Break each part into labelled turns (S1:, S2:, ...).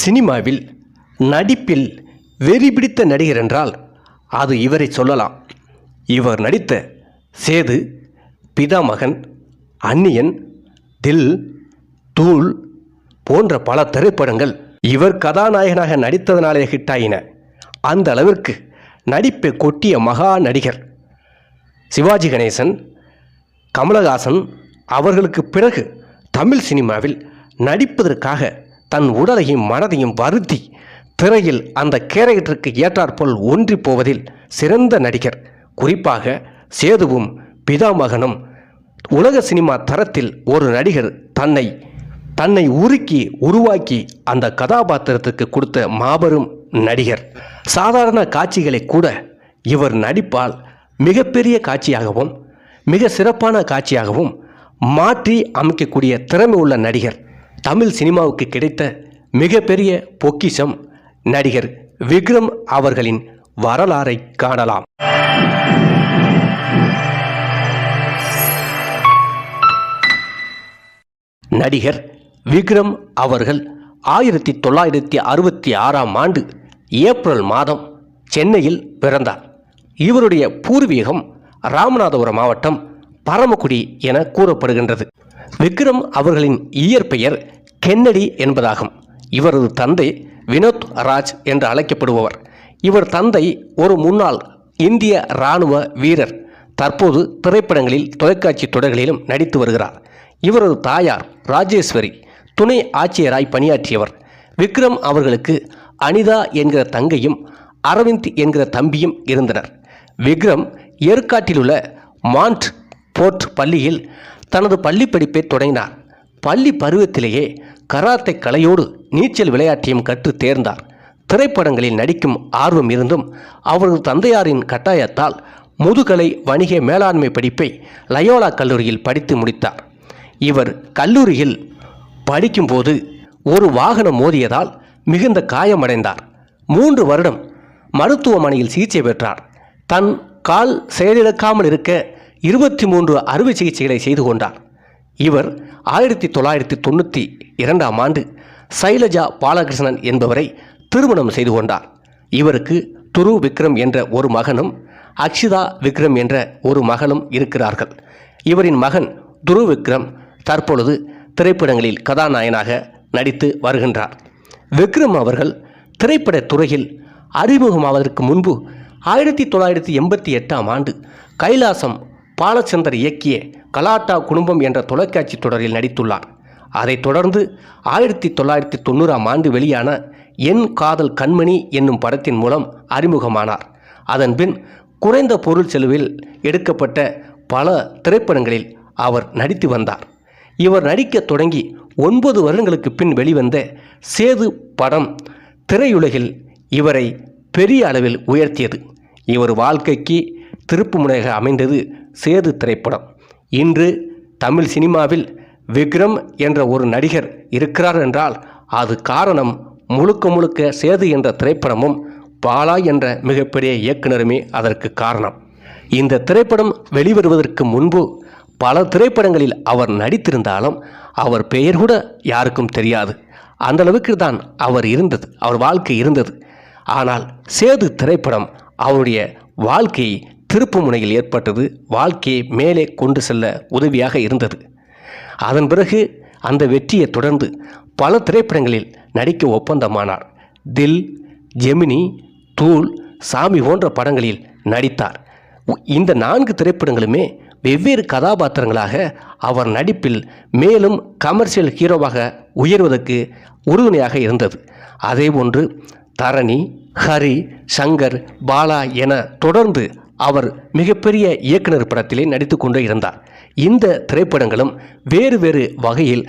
S1: சினிமாவில் நடிப்பில் வெறி பிடித்த நடிகர் என்றால் அது இவரை சொல்லலாம். இவர் நடித்த சேது பிதாமகன் அந்நியன் தில் தூள் போன்ற பல திரைப்படங்கள் இவர் கதாநாயகனாக நடித்ததனாலே ஹிட்டாயின அந்த அளவிற்கு நடிப்பை கொட்டிய மகா நடிகர் சிவாஜி கணேசன் கமலஹாசன் அவர்களுக்கு பிறகு தமிழ் சினிமாவில் நடிப்பதற்காக தன் உடலையும் மனதையும் வருத்தி திரையில் அந்த கேரக்டருக்கு ஏற்றாற்போல் ஒன்றி போவதில் சிறந்த நடிகர். குறிப்பாக சேதுவும் பிதாமகனும் உலக சினிமா தரத்தில் ஒரு நடிகர் தன்னை தன்னை உருக்கி உருவாக்கி அந்த கதாபாத்திரத்துக்கு கொடுத்த மாபெரும் நடிகர். சாதாரண காட்சிகளை கூட இவர் நடிப்பால் மிகப்பெரிய காட்சியாகவும் மிக சிறப்பான காட்சியாகவும் மாற்றி அமைக்கக்கூடிய திறமை உள்ள நடிகர். தமிழ் சினிமாவுக்கு கிடைத்த மிகப்பெரிய பொக்கிஷம் நடிகர் விக்ரம் அவர்களின் வரலாறை காணலாம். நடிகர் விக்ரம் அவர்கள் ஆயிரத்தி தொள்ளாயிரத்தி அறுபத்தி ஆறாம் ஆண்டு ஏப்ரல் மாதம் சென்னையில் பிறந்தார். இவருடைய பூர்வீகம் ராமநாதபுரம் மாவட்டம் பரமக்குடி என கூறப்படுகின்றது. விக்ரம் அவர்களின் இயற்பெயர் கென்னடி என்பதாகும். இவரது தந்தை வினோத் ராஜ் என்று அழைக்கப்படுபவர். இவர் தந்தை ஒரு முன்னாள் இந்திய இராணுவ வீரர். தற்போது திரைப்படங்களில் தொலைக்காட்சி தொடர்களிலும் நடித்து வருகிறார். இவரது தாயார் ராஜேஸ்வரி துணை ஆட்சியராய் பணியாற்றியவர். விக்ரம் அவர்களுக்கு அனிதா என்கிற தங்கையும் அரவிந்த் என்கிற தம்பியும் இருந்தனர். விக்ரம் ஏற்காட்டிலுள்ள மாண்ட் போர்ட் பள்ளியில் தனது பள்ளி படிப்பை தொடங்கினார். பள்ளி பருவத்திலேயே கராத்தை கலையோடு நீச்சல் விளையாட்டையும் கற்று தேர்ந்தார். திரைப்படங்களில் நடிக்கும் ஆர்வம் இருந்தும் அவரது தந்தையாரின் கட்டாயத்தால் முதுகலை வணிக மேலாண்மை படிப்பை லயோலா கல்லூரியில் படித்து முடித்தார். இவர் கல்லூரியில் படிக்கும்போது ஒரு வாகனம் மோதியதால் மிகுந்த காயமடைந்தார். மூன்று வருடம் மருத்துவமனையில் சிகிச்சை பெற்றார். தன் கால் செயலிழக்காமல் இருக்க இருபத்தி மூன்று அறுவை சிகிச்சைகளை செய்து கொண்டார். இவர் ஆயிரத்தி தொள்ளாயிரத்தி தொண்ணூற்றி இரண்டாம் ஆண்டு சைலஜா பாலகிருஷ்ணன் என்பவரை திருமணம் செய்து கொண்டார். இவருக்கு துரு விக்ரம் என்ற ஒரு மகனும் அக்ஷிதா விக்ரம் என்ற ஒரு மகளும் இருக்கிறார்கள். இவரின் மகன் துரு விக்ரம் தற்பொழுது திரைப்படங்களில் கதாநாயகனாக நடித்து வருகின்றார். விக்ரம் அவர்கள் திரைப்பட துறையில் அறிமுகமாவதற்கு முன்பு ஆயிரத்தி தொள்ளாயிரத்தி எண்பத்தி எட்டாம் ஆண்டு கைலாசம் பாலச்சந்தர் இயக்கிய கலாட்டா குடும்பம் என்ற தொலைக்காட்சி தொடரில் நடித்துள்ளார். அதைத் தொடர்ந்து ஆயிரத்தி தொள்ளாயிரத்தி தொண்ணூறாம் ஆண்டு வெளியான என் காதல் கண்மணி என்னும் படத்தின் மூலம் அறிமுகமானார். அதன்பின் குறைந்த பொருள் செலவில் எடுக்கப்பட்ட பல திரைப்படங்களில் அவர் நடித்து வந்தார். இவர் நடிக்கத் தொடங்கி ஒன்பது வருடங்களுக்கு பின் வெளிவந்த சேது படம் திரையுலகில் இவரை பெரிய அளவில் உயர்த்தியது. இவர் வாழ்க்கைக்கு திருப்புமுனையாக அமைந்தது சேது திரைப்படம். இன்று தமிழ் சினிமாவில் விக்ரம் என்ற ஒரு நடிகர் இருக்கிறார் என்றால் அது காரணம் முழுக்க முழுக்க சேது என்ற திரைப்படமும் பாலா என்ற மிகப்பெரிய இயக்குனருமே அதற்கு காரணம். இந்த திரைப்படம் வெளிவருவதற்கு முன்பு பல திரைப்படங்களில் அவர் நடித்திருந்தாலும் அவர் பெயர் கூட யாருக்கும் தெரியாது. அந்த அளவுக்கு தான் அவர் இருந்தது அவர் வாழ்க்கை இருந்தது. ஆனால் சேது திரைப்படம் அவருடைய வாழ்க்கையை திருப்பு முனையில் ஏற்பட்டது வாழ்க்கையை மேலே கொண்டு செல்ல உதவியாக இருந்தது. அதன் பிறகு அந்த வெற்றியை தொடர்ந்து பல திரைப்படங்களில் நடிக்க ஒப்பந்தமானார். தில் ஜெமினி தூள் சாமி போன்ற படங்களில் நடித்தார். இந்த நான்கு திரைப்படங்களுமே வெவ்வேறு கதாபாத்திரங்களாக அவர் நடிப்பில் மேலும் கமர்ஷியல் ஹீரோவாக உயர்வதற்கு உறுதுணையாக இருந்தது. அதேபோன்று தரணி ஹரி சங்கர் பாலா என தொடர்ந்து அவர் மிகப்பெரிய இயக்குனர் படத்திலே நடித்து கொண்டே இருந்தார். இந்த திரைப்படங்களும் வேறு வேறு வகையில்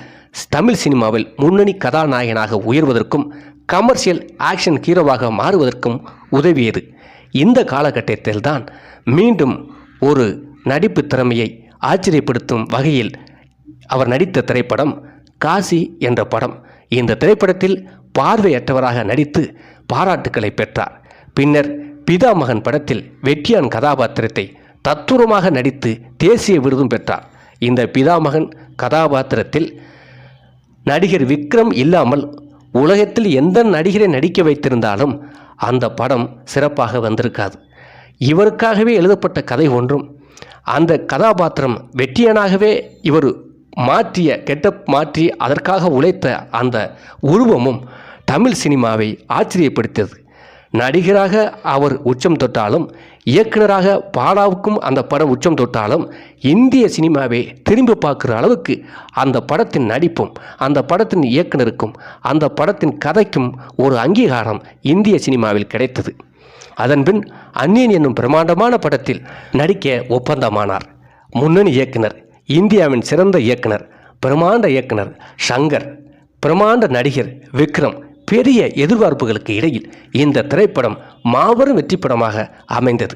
S1: தமிழ் சினிமாவில் முன்னணி கதாநாயகனாக உயர்வதற்கும் கமர்ஷியல் ஆக்ஷன் ஹீரோவாக மாறுவதற்கும் உதவியது. இந்த காலகட்டத்தில் தான் மீண்டும் ஒரு நடிப்பு திறமையை ஆச்சரியப்படுத்தும் வகையில் அவர் நடித்த திரைப்படம் காசி என்ற படம். இந்த திரைப்படத்தில் பார்வையற்றவராக நடித்து பாராட்டுக்களை பெற்றார். பின்னர் பிதாமகன் படத்தில் வெற்றியான் கதாபாத்திரத்தை தத்துரமாக நடித்து தேசிய விருதும் பெற்றார். இந்த பிதாமகன் கதாபாத்திரத்தில் நடிகர் விக்ரம் இல்லாமல் உலகத்தில் எந்த நடிகரை நடிக்க வைத்திருந்தாலும் அந்த படம் சிறப்பாக வந்திருக்காது. இவருக்காகவே எழுதப்பட்ட கதை ஒன்றும் அந்த கதாபாத்திரம் வெற்றியனாகவே இவர் மாற்றிய கெட்டப் மாற்றி அதற்காக உழைத்த அந்த உருவமும் தமிழ் சினிமாவை ஆச்சரியப்படுத்தியது. நடிகராக அவர் உச்சம் தொட்டாலும் இயக்குனராக பாலாவுக்கும் அந்த படம் உச்சம் தொட்டாலும் இந்திய சினிமாவை திரும்பி பார்க்குற அளவுக்கு அந்த படத்தின் நடிப்பும் அந்த படத்தின் இயக்குனருக்கும் அந்த படத்தின் கதைக்கும் ஒரு அங்கீகாரம் இந்திய சினிமாவில் கிடைத்தது. அதன்பின் அந்நியன் என்னும் பிரம்மாண்டமான படத்தில் நடிக்க ஒப்பந்தமானார். முன்னணி இயக்குனர் இந்தியாவின் சிறந்த இயக்குனர் பிரமாண்ட இயக்குனர் ஷங்கர் பிரமாண்ட நடிகர் விக்ரம் பெரிய எதிர்பார்ப்புகளுக்கு இடையில் இந்த திரைப்படம் மாபெரும் வெற்றி படமாக அமைந்தது.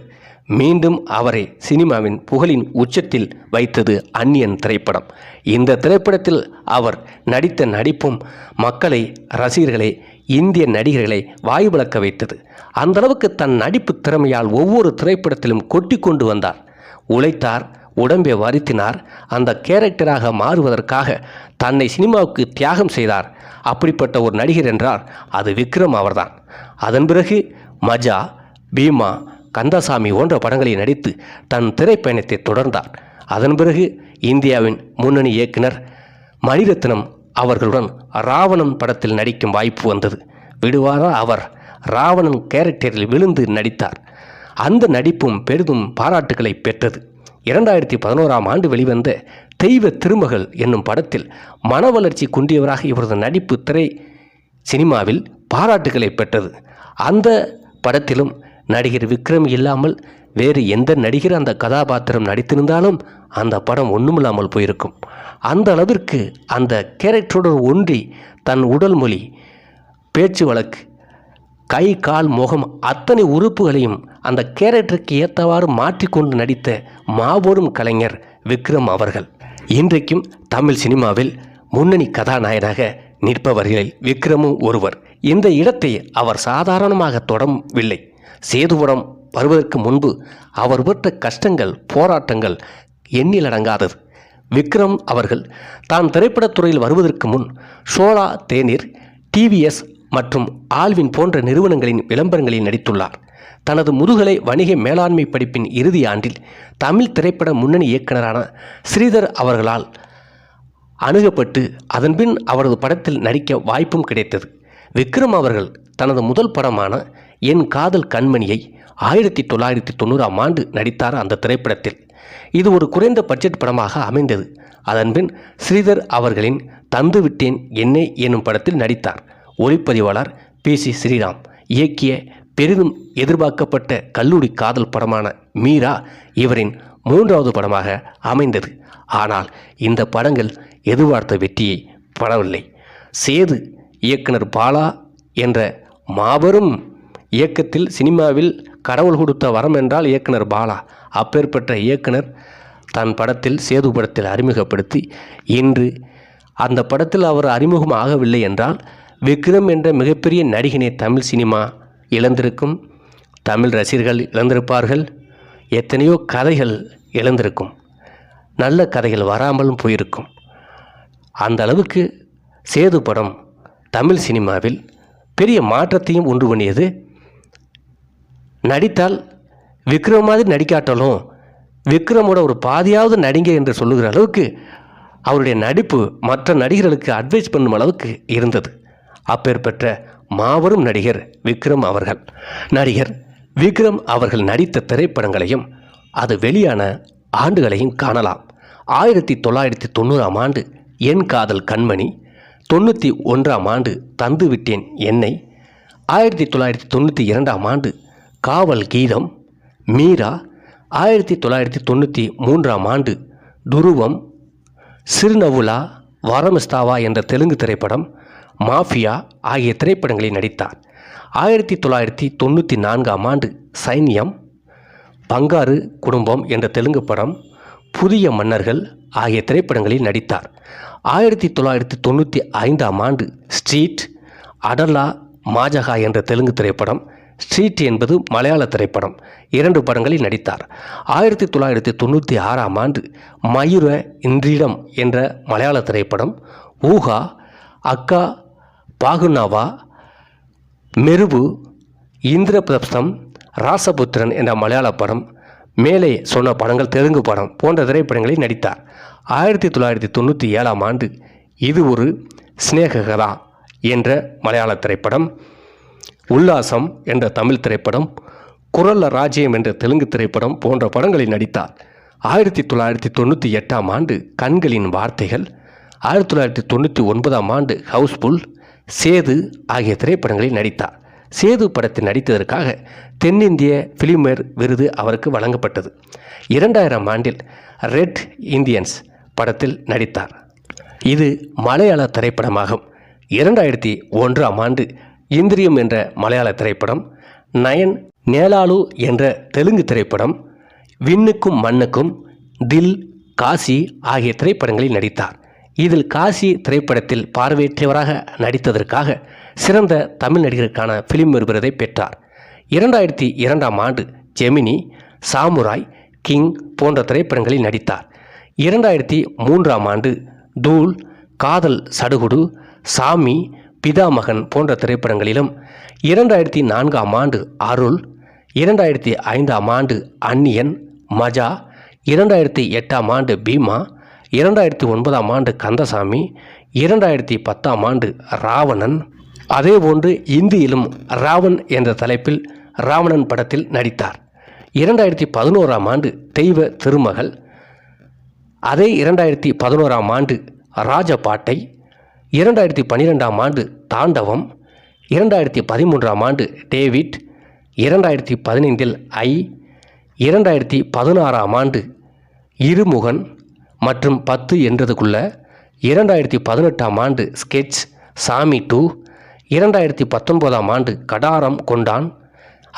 S1: மீண்டும் அவரை சினிமாவின் புகழின் உச்சத்தில் வைத்தது அந்நியன் திரைப்படம். இந்த திரைப்படத்தில் அவர் நடித்த நடிப்பும் மக்களை ரசிகர்களை இந்திய நடிகர்களை வாய்வளக்க வைத்தது. அந்த அளவுக்கு தன் நடிப்பு திறமையால் ஒவ்வொரு திரைப்படத்திலும் கொட்டி கொண்டு வந்தார். உழைத்தார் உடம்பை வருத்தினார். அந்த கேரக்டராக மாறுவதற்காக தன்னை சினிமாவுக்கு தியாகம் செய்தார். அப்படிப்பட்ட ஒரு நடிகர் என்றால் அது விக்ரம் அவர்தான். அதன் பிறகு மஜா பீமா கந்தசாமி போன்ற படங்களில் நடித்து தன் திரைப்பயணத்தை தொடர்ந்தார். அதன் பிறகு இந்தியாவின் முன்னணி இயக்குனர் மணிரத்னம் அவர்களுடன் ராவணன் படத்தில் நடிக்கும் வாய்ப்பு வந்தது. விடுவாரா அவர் ராவணன் கேரக்டரில் விழுந்து நடித்தார். அந்த நடிப்பும் பெரிதும் பாராட்டுகளை பெற்றது. இரண்டாயிரத்தி பதினோராம் ஆண்டு வெளிவந்த தெய்வ திருமகள் என்னும் படத்தில் மன வளர்ச்சி குன்றியவராக இவரது நடிப்பு திரை சினிமாவில் பாராட்டுகளை பெற்றது. அந்த படத்திலும் நடிகர் விக்ரம் இல்லாமல் வேறு எந்த நடிகர் அந்த கதாபாத்திரம் நடித்திருந்தாலும் அந்த படம் ஒன்றுமில்லாமல் போயிருக்கும். அந்த அளவிற்கு அந்த கேரக்டருடன் ஒன்றி தன் உடல் மொழி பேச்சு வழக்கு கை கால் முகம் அத்தனை உறுப்புகளையும் அந்த கேரக்டருக்கு ஏற்றவாறு மாற்றிக்கொண்டு நடித்த மாபெரும் கலைஞர் விக்ரம் அவர்கள். இன்றைக்கும் தமிழ் சினிமாவில் முன்னணி கதாநாயகனாக நிற்பவர்களில் விக்ரமும் ஒருவர். இந்த இடத்தை அவர் சாதாரணமாக தொடவில்லை. சேதுபுரம் வருவதற்கு முன்பு அவர் பெற்ற கஷ்டங்கள் போராட்டங்கள் எண்ணிலடங்காதது. விக்ரம் அவர்கள் தான் திரைப்படத்துறையில் வருவதற்கு முன் சோலா தேநீர் டிவிஎஸ் மற்றும் ஆல்வின் போன்ற நிறுவனங்களின் விளம்பரங்களில் நடித்துள்ளார். தனது முதுகலை வணிக மேலாண்மை படிப்பின் இறுதி ஆண்டில் தமிழ் திரைப்பட முன்னணி இயக்குனரான ஸ்ரீதர் அவர்களால் அணுகப்பட்டு அதன்பின் அவரது படத்தில் நடிக்க வாய்ப்பும் கிடைத்தது. விக்ரம் அவர்கள் தனது முதல் படமான என் காதல் கண்மணியை ஆயிரத்தி தொள்ளாயிரத்தி தொண்ணூறாம் ஆண்டு நடித்தார் அந்த திரைப்படத்தில். இது ஒரு குறைந்த பட்ஜெட் படமாக அமைந்தது. அதன்பின் ஸ்ரீதர் அவர்களின் தந்து விட்டேன் என்னை என்னும் படத்தில் நடித்தார். ஒளிப்பதிவாளர் பி சி ஸ்ரீராம். இயக்கிய பெரிதும் எதிர்பார்க்கப்பட்ட கல்லூரி காதல் படமான மீரா இவரின் மூன்றாவது படமாக அமைந்தது. ஆனால் இந்த படங்கள் எதிர்பார்த்த வெற்றியை படவில்லை. சேது இயக்குனர் பாலா என்ற மாபெரும் இயக்கத்தில் சினிமாவில் கடவுள் கொடுத்த வரம் என்றால் இயக்குனர் பாலா. அப்பேற்பட்ட இயக்குனர் தன் படத்தில் சேது படத்தில் அறிமுகப்படுத்தி இன்று அந்த படத்தில் அவர் அறிமுகம் ஆகவில்லை என்றால் விக்ரம் என்ற மிகப்பெரிய நடிகனை தமிழ் சினிமா இழந்திருக்கும். தமிழ் ரசிகர்கள் இழந்திருப்பார்கள். எத்தனையோ கதைகள் இழந்திருக்கும். நல்ல கதைகள் வராமலும் போயிருக்கும். அந்த அளவுக்கு சேது படம் தமிழ் சினிமாவில் பெரிய மாற்றத்தையும் உண்டு பண்ணியது. நடித்தால் விக்ரம் மாதிரி நடிக்காட்டாலும் விக்ரமோட ஒரு பாதியாவது நடிங்க என்று சொல்லுகிற அளவுக்கு அவருடைய நடிப்பு மற்ற நடிகர்களுக்கு அட்வைஸ் பண்ணும் அளவுக்கு இருந்தது. அப்பேற்பட்ட மாபெரும் நடிகர் விக்ரம் அவர்கள். நடிகர் விக்ரம் அவர்கள் நடித்த திரைப்படங்களையும் அது வெளியான ஆண்டுகளையும் காணலாம். ஆயிரத்தி தொள்ளாயிரத்தி தொண்ணூறாம் ஆண்டு என் காதல் கண்மணி தொண்ணூற்றி ஒன்றாம் ஆண்டு தந்து விட்டேன் என்னை ஆயிரத்தி தொள்ளாயிரத்தி தொண்ணூற்றி இரண்டாம் ஆண்டு காவல் கீதம் மீரா ஆயிரத்தி தொள்ளாயிரத்தி தொண்ணூற்றி மூன்றாம் ஆண்டு துருவம் சிறுநவுலா வரமஸ்தாவா என்ற தெலுங்கு திரைப்படம் மாஃபியா ஆகிய திரைப்படங்களில் நடித்தார். ஆயிரத்தி தொள்ளாயிரத்தி தொண்ணூற்றி நான்காம் ஆண்டு சைன்யம் பங்காரு குடும்பம் என்ற தெலுங்கு படம் புதிய மன்னர்கள் ஆகிய திரைப்படங்களில் நடித்தார். ஆயிரத்தி தொள்ளாயிரத்தி தொண்ணூற்றி ஐந்தாம் ஆண்டு ஸ்ட்ரீட் அடலா மாஜகா என்ற தெலுங்கு திரைப்படம் ஸ்ட்ரீட் என்பது மலையாள திரைப்படம் இரண்டு படங்களில் நடித்தார். ஆயிரத்தி தொள்ளாயிரத்தி தொண்ணூற்றி ஆறாம் ஆண்டு மயூர இன்றிடம் என்ற மலையாள திரைப்படம் ஊகா அக்கா பாகுனாவா மெருபு இந்திரபிரஸ்தம் ராசபுத்திரன் என்ற மலையாள படம் மேலே சொன்ன படங்கள் தெலுங்கு படம் போன்ற திரைப்படங்களில் நடித்தார். ஆயிரத்தி தொள்ளாயிரத்தி தொண்ணூற்றி ஏழாம் ஆண்டு இது ஒரு ஸ்னேககதா என்ற மலையாள திரைப்படம் உல்லாசம் என்ற தமிழ் திரைப்படம் குரல்ல ராஜ்யம் என்ற தெலுங்கு திரைப்படம் போன்ற படங்களில் நடித்தார். ஆயிரத்தி தொள்ளாயிரத்தி தொண்ணூற்றி எட்டாம் ஆண்டு கண்களின் வார்த்தைகள் ஆயிரத்தி தொள்ளாயிரத்தி தொண்ணூற்றி ஒன்பதாம் ஆண்டு ஹவுஸ்ஃபுல் சேது ஆகிய திரைப்படங்களில் நடித்தார். சேது படத்தில் நடித்ததற்காக தென்னிந்திய பிலிமேர் விருது அவருக்கு வழங்கப்பட்டது. இரண்டாயிரம் ஆண்டில் ரெட் இந்தியன்ஸ் படத்தில் நடித்தார். இது மலையாள திரைப்படமாகும். இரண்டாயிரத்தி ஒன்றாம் ஆண்டு இந்திரியம் என்ற மலையாள திரைப்படம் நயன் நேலாலு என்ற தெலுங்கு திரைப்படம் விண்ணுக்கும் மண்ணுக்கும் தில் காசி ஆகிய திரைப்படங்களில் நடித்தார். இதில் காசி திரைப்படத்தில் பார்வையற்றவராக நடித்ததற்காக சிறந்த தமிழ் நடிகருக்கான பிலிம் விருதை பெற்றார். இரண்டாயிரத்தி இரண்டாம் ஆண்டு ஜெமினி சாமுராய் கிங் போன்ற திரைப்படங்களில் நடித்தார். இரண்டாயிரத்தி மூன்றாம் ஆண்டு தூள் காதல் சடுகுடு சாமி பிதாமகன் போன்ற திரைப்படங்களிலும் இரண்டாயிரத்தி நான்காம் ஆண்டு அருள் இரண்டாயிரத்தி ஐந்தாம் ஆண்டு அந்நியன் மஜா இரண்டாயிரத்தி எட்டாம் ஆண்டு பீமா இரண்டாயிரத்தி ஒன்பதாம் ஆண்டு கந்தசாமி இரண்டாயிரத்தி பத்தாம் ஆண்டு ராவணன் அதேபோன்று இந்தியிலும் ராவன் என்ற தலைப்பில் ராவணன் படத்தில் நடித்தார். இரண்டாயிரத்தி பதினோராம் ஆண்டு தெய்வ திருமகள் அதே இரண்டாயிரத்தி பதினோராம் ஆண்டு ராஜபாட்டை இரண்டாயிரத்தி பன்னிரெண்டாம் ஆண்டு தாண்டவம் இரண்டாயிரத்தி பதிமூன்றாம் ஆண்டு டேவிட் இரண்டாயிரத்தி பதினைந்தில் ஐ இரண்டாயிரத்தி பதினாறாம் ஆண்டு இருமுகன் மற்றும் பத்து என்றதுக்குள்ள இரண்டாயிரத்தி பதினெட்டாம் ஆண்டு ஸ்கெட்ச் சாமி டூ இரண்டாயிரத்தி பத்தொன்பதாம் ஆண்டு கடாரம் கொண்டான்.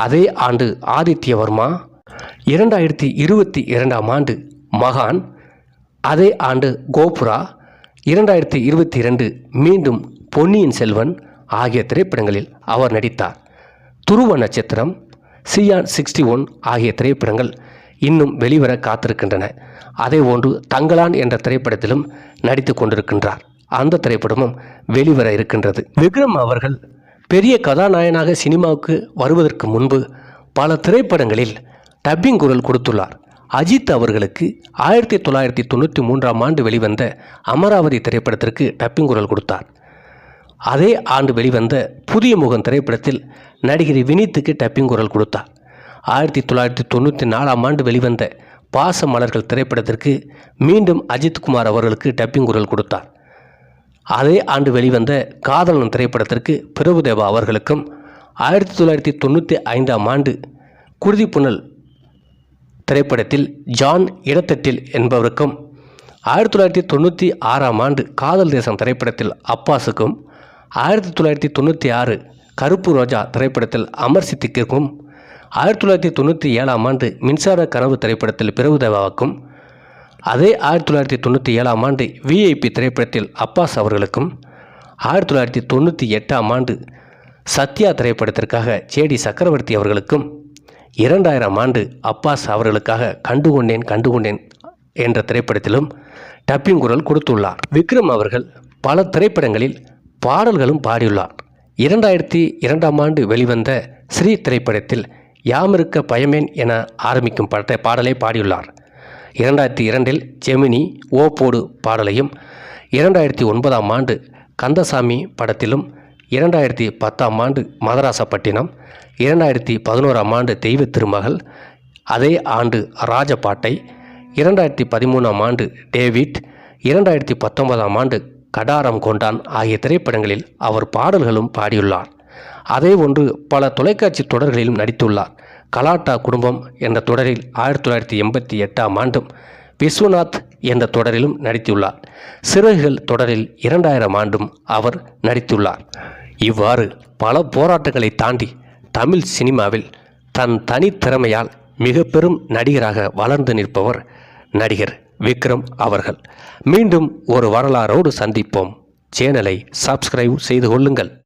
S1: அதே ஆண்டு ஆதித்யவர்மா இரண்டாயிரத்தி இருபத்தி இரண்டாம் ஆண்டு மகான். அதே ஆண்டு கோபுரா இரண்டாயிரத்தி இருபத்தி இரண்டு மீண்டும் பொன்னியின் செல்வன் ஆகிய திரைப்படங்களில் அவர் நடித்தார். துருவ நட்சத்திரம் சியான் சிக்ஸ்டி ஒன் ஆகிய திரைப்படங்கள் இன்னும் வெளிவர காத்திருக்கின்றன. அதே ஒன்று தங்களான் என்ற திரைப்படத்திலும் நடித்து கொண்டிருக்கின்றார். அந்த திரைப்படமும் வெளிவர இருக்கின்றது. விக்ரம் அவர்கள் பெரிய கதாநாயகனாக சினிமாவுக்கு வருவதற்கு முன்பு பல திரைப்படங்களில் டப்பிங் குரல் கொடுத்துள்ளார். அஜித் அவர்களுக்கு ஆயிரத்தி தொள்ளாயிரத்தி தொண்ணூற்றி மூன்றாம் ஆண்டு வெளிவந்த அமராவதி திரைப்படத்திற்கு டப்பிங் குரல் கொடுத்தார். அதே ஆண்டு வெளிவந்த புதிய முகம் திரைப்படத்தில் நடிகர் வினீத்துக்கு டப்பிங் குரல் கொடுத்தார். ஆயிரத்தி தொள்ளாயிரத்தி தொண்ணூற்றி நாலாம் ஆண்டு வெளிவந்த பாச மலர்கள் திரைப்படத்திற்கு மீண்டும் அஜித் குமார் அவர்களுக்கு டப்பிங் குரல் கொடுத்தார். அதே ஆண்டு வெளிவந்த காதலன் திரைப்படத்திற்கு பிரபுதேவா அவர்களுக்கும் ஆயிரத்தி தொள்ளாயிரத்தி தொண்ணூற்றி ஐந்தாம் ஆண்டு குருதிப்புணல் திரைப்படத்தில் ஜான் இடத்தட்டில் என்பவருக்கும் ஆயிரத்தி தொள்ளாயிரத்தி தொண்ணூற்றி ஆறாம் ஆண்டு காதல் தேசம் திரைப்படத்தில் அப்பாஸுக்கும் ஆயிரத்தி தொள்ளாயிரத்தி தொண்ணூற்றி ஆறு கருப்பு ரோஜா திரைப்படத்தில் அமர் சித்திக்கிற்கும் ஆயிரத்தி தொள்ளாயிரத்தி தொண்ணூற்றி ஏழாம் ஆண்டு மின்சார கனவு திரைப்படத்தில் பிரபுதேவாவுக்கும் அதே ஆயிரத்தி தொள்ளாயிரத்தி தொண்ணூற்றி ஏழாம் ஆண்டு விஐபி திரைப்படத்தில் அப்பாஸ் அவர்களுக்கும் ஆயிரத்தி தொள்ளாயிரத்தி தொண்ணூற்றி எட்டாம் ஆண்டு சத்யா திரைப்படத்திற்காக ஜேடி சக்கரவர்த்தி அவர்களுக்கும் இரண்டாயிரம் ஆண்டு அப்பாஸ் அவர்களுக்காக கண்டுகொண்டேன் கண்டுகொண்டேன் என்ற திரைப்படத்திலும் டப்பிங் குரல் கொடுத்துள்ளார். விக்ரம் அவர்கள் பல திரைப்படங்களில் பாடல்களும் பாடியுள்ளார். இரண்டாயிரத்தி இரண்டாம் ஆண்டு வெளிவந்த ஸ்ரீ திரைப்படத்தில் யாமிருக்க பயமேன் என ஆரம்பிக்கும் பட பாடலை பாடியுள்ளார். இரண்டாயிரத்தி இரண்டில் ஜெமினி ஓ போடு பாடலையும் இரண்டாயிரத்தி ஒன்பதாம் ஆண்டு கந்தசாமி படத்திலும் இரண்டாயிரத்தி பத்தாம் ஆண்டு மதராசப்பட்டினம் இரண்டாயிரத்தி பதினோராம் ஆண்டு தெய்வ திருமகள் அதே ஆண்டு ராஜபாட்டை இரண்டாயிரத்தி பதிமூணாம் ஆண்டு டேவிட் இரண்டாயிரத்தி பத்தொன்பதாம் ஆண்டு கடாரம் கொண்டான் ஆகிய திரைப்படங்களில் அவர் பாடல்களும் பாடியுள்ளார். அதே ஒன்று பல தொலைக்காட்சி தொடர்களிலும் நடித்துள்ளார். கலாட்டா குடும்பம் என்ற தொடரில் ஆயிரத்தி தொள்ளாயிரத்தி எண்பத்தி எட்டாம் ஆண்டும் விஸ்வநாத் என்ற தொடரிலும் நடித்துள்ளார். சிறகுகள் தொடரில் இரண்டாயிரம் ஆண்டும் அவர் நடித்துள்ளார். இவ்வாறு பல போராட்டங்களை தாண்டி தமிழ் சினிமாவில் தன் தனித்திறமையால் மிக பெரும் நடிகராக வளர்ந்து நிற்பவர் நடிகர் விக்ரம் அவர்கள். மீண்டும் ஒரு வரலாறோடு சந்திப்போம். சேனலை சப்ஸ்கிரைப் செய்து கொள்ளுங்கள்.